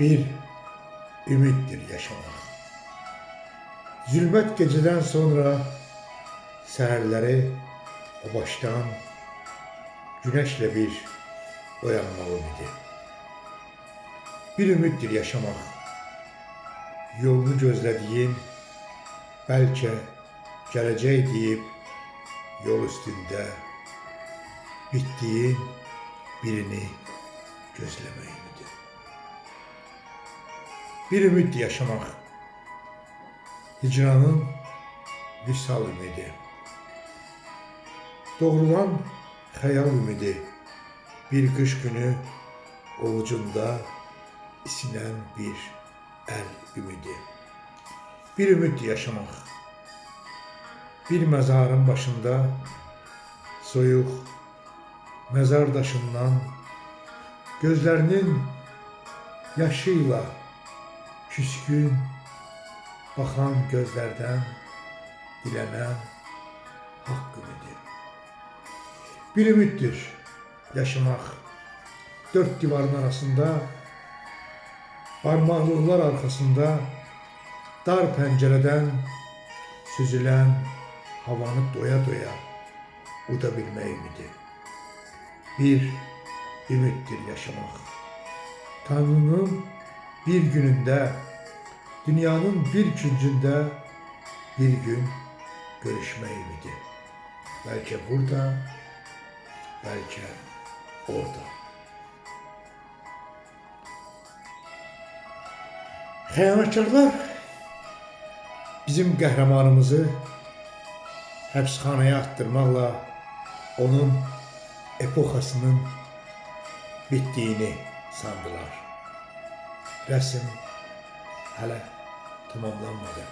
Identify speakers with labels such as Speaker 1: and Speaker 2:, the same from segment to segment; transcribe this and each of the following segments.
Speaker 1: bir ümittir yaşamak. Zülmet geceden sonra seherleri o baştan güneşle bir uyanma ümidi. Bir ümittir yaşamak. Yolunu gözlediğin, belki geleceği deyip yol üstünde bittiğin birini gözleme ümidi. Bir ümit yaşamak. Hicranın visal ümidi. Doğrulan hayal ümidi. Bir kış günü ovucunda isinen bir el ümidi. Bir ümit yaşamak. Bir mezarın başında soyuk mezar taşından gözlerinin yaşıyla küskün bakan gözlerden dilenen hak ümidi. Bir ümittir yaşamak. Dört divarın arasında, parmaklıklar arkasında, dar pencereden süzülen havanı doya doya udabilme ümidi. Bir ümittir yaşamak. Tanrı'nın bir gününde, dünyanın bir küncünde bir gün görüşme ümidi. Belki burada, belki orada. Xəyanətkarlar bizim qəhrəmanımızı həbsxanaya attırmaqla onun epoxasının bitdiyini sandılar. Rəsm hələ tamamlanmadı.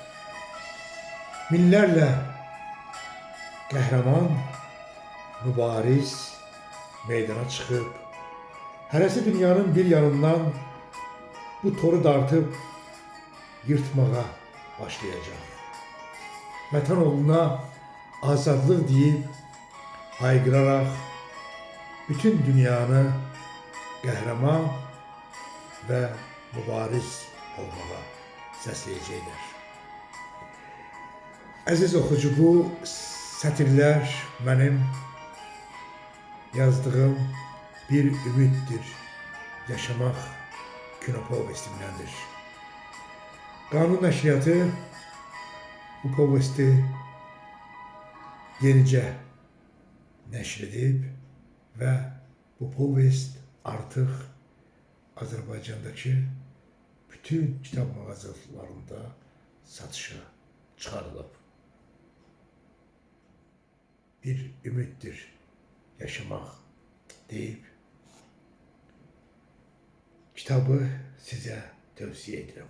Speaker 1: Minlərlə qəhrəman, mübariz meydana çıxıb, hərəsi dünyanın bir yanından bu toru dartıb yırtmağa başlayacaq. Vətən oğluna azadlıq deyib haykırarak bütün dünyanı qəhrəman və mübariz olmağa səsləyəcəklər. Əziz oxucu, bu sətirlər mənim yazdığım bir ümiddir. Yaşamaq kinopovestimdendir. Kanun Nəşriyyatı bu povesti yenicə nəşr edib və bu povest artıq Azərbaycandakı bütün kitab mağazalarında satışa çıxarılıb. Bir ümiddir yaşamaq deyib kitabı sizə tövsiyə edirəm.